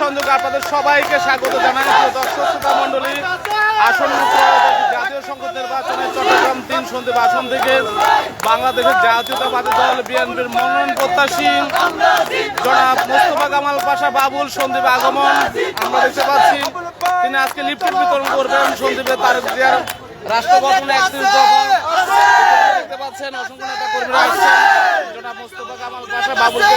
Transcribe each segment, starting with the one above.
সংযোগে আপনাদের সবাইকে স্বাগত জানাই। দর্শক, শ্রোতা মণ্ডলী, আসন্ন জাতীয় সংসদ নির্বাচনে চট্টগ্রাম তিন সন্দীপ আসন থেকে বাংলাদেশের জাতীয়তাবাদী দল বিএনপির মনোনয়ন প্রত্যাশী জনাব মোস্তফা কামাল পাশা বাবুল সন্দীপ আগমন আমরা দেখতে পাচ্ছি। তিনি আজকে লিফলেট বিতরণ করবেন সন্দীপের তারেক জিয়ার রাষ্ট্র গঠনে একত্রিশ দেখতে পাচ্ছেন, অসংখ্য নেতা কর্মীরা আসছেন। জনাব মোস্তফা কামাল পাশা বাবুলকে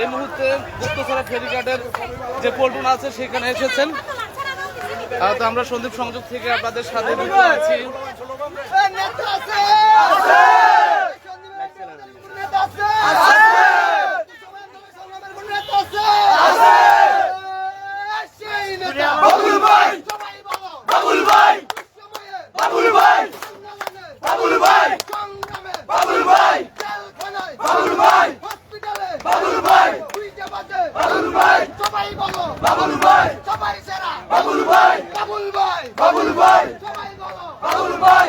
এই মুহূর্তে গুপ্তছড়া ফেরিঘাটের যে পল্টন আছে সেখানে এসেছেন। তো আমরা সন্দীপ সংযোগ থেকে আপনাদের সাথে যুক্ত আছি সবাই বলো বাবুল ভাই সবাই সেরা বাবুল ভাই বাবুল ভাই বাবুল ভাই সবাই বলো বাবুল ভাই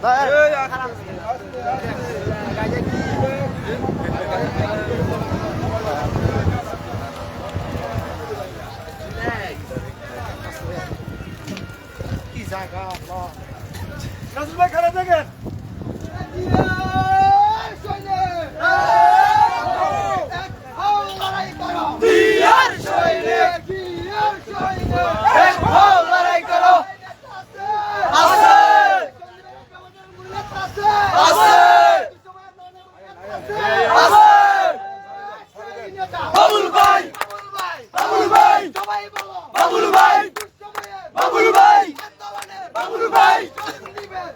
কি জায়গা রাসুল ভাই খারাপ দেখেন বাবুল ভাই বাবুল ভাই সবাই বলো বাবুল ভাই বাবুল ভাই বাবুল ভাই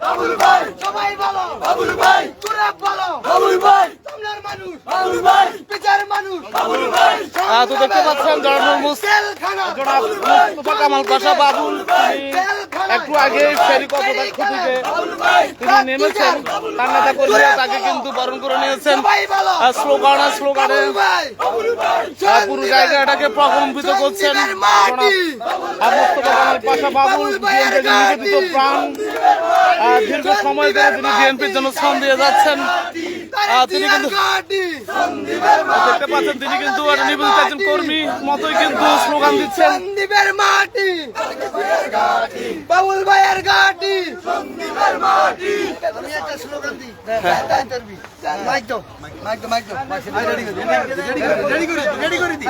বাবুল ভাই সবাই বলো বাবুল ভাই। তোরা বলো। বাবুল ভাই। তোমরার মানুষ। বাবুল ভাই। বিচার মানুষ। বাবুল ভাই। আহ, তো দেখতে পাচ্ছেন জনাব মুস- জেলখানা। জনাব মুস্তফা কামাল পাশা বাবুল তিনি একটু আগে ফেরি কপোতাক্ষ থেকে তিনি নেমেছেন। তার নেতা কর্মীরা তাকে কিন্তু বরণ করে নিয়েছেন। বলো। আর স্লোগানে স্লোগানে পুরো জায়গাটাকে প্রকম্পিত করছেন মুস্তফা কামাল পাশা বাবুল নিবেদিত প্রাণ। দীর্ঘ সময় ধরে তিনি বিএনপির জন্য শ্রম দিয়ে যাচ্ছেন। তিনি কিন্তু দেখতে পাচ্ছেন তিনি কিন্তু নিবেদিত একজন কর্মী মতোই কিন্তু স্লোগান দিচ্ছেন। সন্দীপের মাটি। বাবুল ভাইয়ের ঘাটি। সন্দীপের মাটি। স্লোগান দিই। মাইক তো মাইক তো মাইক তো রেডি করে রেডি করে রেডি করে দিই।